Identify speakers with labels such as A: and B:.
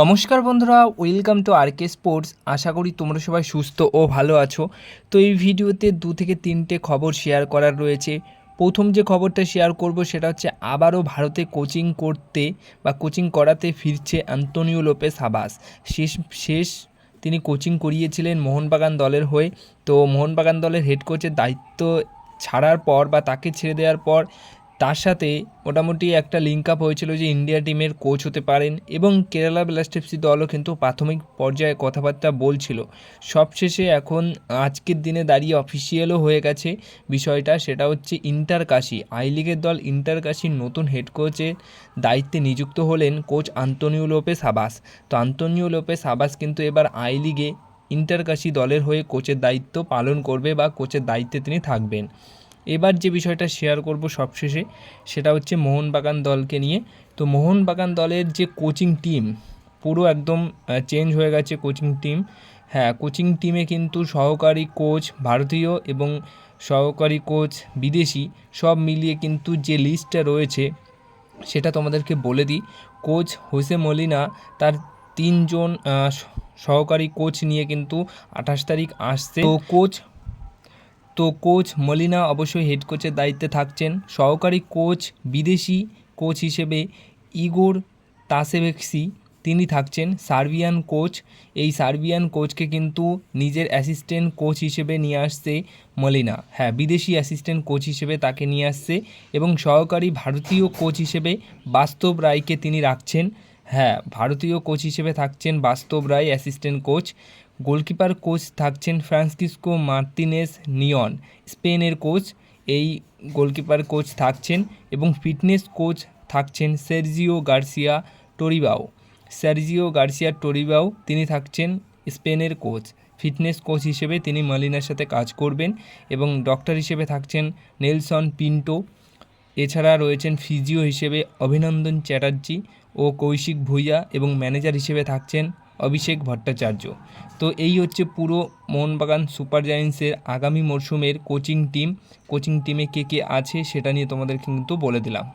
A: নমস্কার বন্ধুরা welcome to R K sports আশা করি তোমরা সবাই সুস্থ ও ভালো আছো। তো এই ভিডিওতে দু থেকে তিনটে খবর শেয়ার করার রয়েছে। প্রথম যে খবরটা শেয়ার করব সেটা হচ্ছে, আবারও ভারতে কোচিং করতে বা কোচিং করাতে ফিরছে আন্তোনিও লোপেস হাবাস শেষ শেষ তিনি কোচিং করিয়েছিলেন মোহনবাগান দলের হয়ে। তো মোহনবাগান দলের হেড কোচের দায়িত্ব ছাড়ার পর বা তাকে ছেড়ে দেওয়ার পর তার সাথে মোটামুটি একটা লিঙ্ক আপ হয়েছিল যে ইন্ডিয়া টিমের কোচ হতে পারেন এবং কেরালা ব্লাস্টার্সি দলও কিন্তু প্রাথমিক পর্যায়ে কথাবার্তা বলছিল। সবশেষে এখন আজকের দিনে দাঁড়িয়ে অফিসিয়ালও হয়ে গেছে বিষয়টা, সেটা হচ্ছে ইন্টার কাশি। আই লিগের দল ইন্টার কাশির নতুন হেড কোচের দায়িত্বে নিযুক্ত হলেন কোচ আন্তোনিও লোপেস আবাস। তো আন্তোনিও লোপেস আবাস কিন্তু এবার আই লিগে ইন্টারকাশি দলের হয়ে কোচের দায়িত্ব পালন করবে বা কোচের দায়িত্বে তিনি থাকবেন। এবার যে বিষয়টা শেয়ার করব সবশেষে, সেটা হচ্ছে মোহনবাগান দলকে নিয়ে। তো মোহনবাগান দলের যে কোচিং টিম পুরো একদম চেঞ্জ হয়ে গেছে কোচিং টিম হ্যাঁ কোচিং টিমে কিন্তু সহকারী কোচ ভারতীয় এবং সহকারী কোচ বিদেশি, সব মিলিয়ে কিন্তু যে লিস্টটা রয়েছে, সেটা তোমাদেরকে বলে দিই। কোচ হোসে মলিনা, তার তিনজন সহকারী কোচ নিয়ে কিন্তু আঠাশ তারিখ আসছে। তো কোচ তো কোচ মলিনা অবশ্যই হেড কোচের দায়িত্বে থাকছেন। সহকারী কোচ বিদেশি কোচ হিসেবে ইগোর তাসেভেক্সি তিনি থাকছেন। সার্বিয়ান কোচ এই সার্বিয়ান কোচকে কিন্তু নিজের অ্যাসিস্ট্যান্ট কোচ হিসেবে নিয়ে আসছে মলিনা। হ্যাঁ বিদেশি অ্যাসিস্ট্যান্ট কোচ হিসেবে তাকে নিয়ে আসছে এবং সহকারী ভারতীয় কোচ হিসেবে বাস্তব রায়কে তিনি রাখছেন। হ্যাঁ ভারতীয় কোচ হিসেবে থাকছেন Bastab Roy assistant coach goalkeeper coach থাকছেন ফ্রান্সিসকো মার্তিনেস নিয়ন। স্পেনের কোচ, এই গোলকিপার কোচ থাকছেন এবং ফিটনেস কোচ থাকছেন Sergio Garcia Toribio. Sergio Garcia Toribio, তিনি থাকছেন স্পেনের কোচ। ফিটনেস কোচ হিসেবে তিনি মালিনার সাথে কাজ করবেন এবং ডক্টর হিসেবে থাকছেন নেলসন পিন্টো। এছাড়া রয়েছেন ফিজিও হিসেবে অভিনন্দন চ্যাটার্জি ও কৌশিক ভূঁইয়া এবং ম্যানেজার হিসেবে থাকছেন অভিষেক ভট্টাচার্য। তো এই হচ্ছে পুরো মোহনবাগান সুপার জায়েন্টসের আগামী মরশুমের কোচিং টিম। কোচিং টিমে কে কে আছে সেটা নিয়ে তোমাদের কিন্তু বলে দিলাম।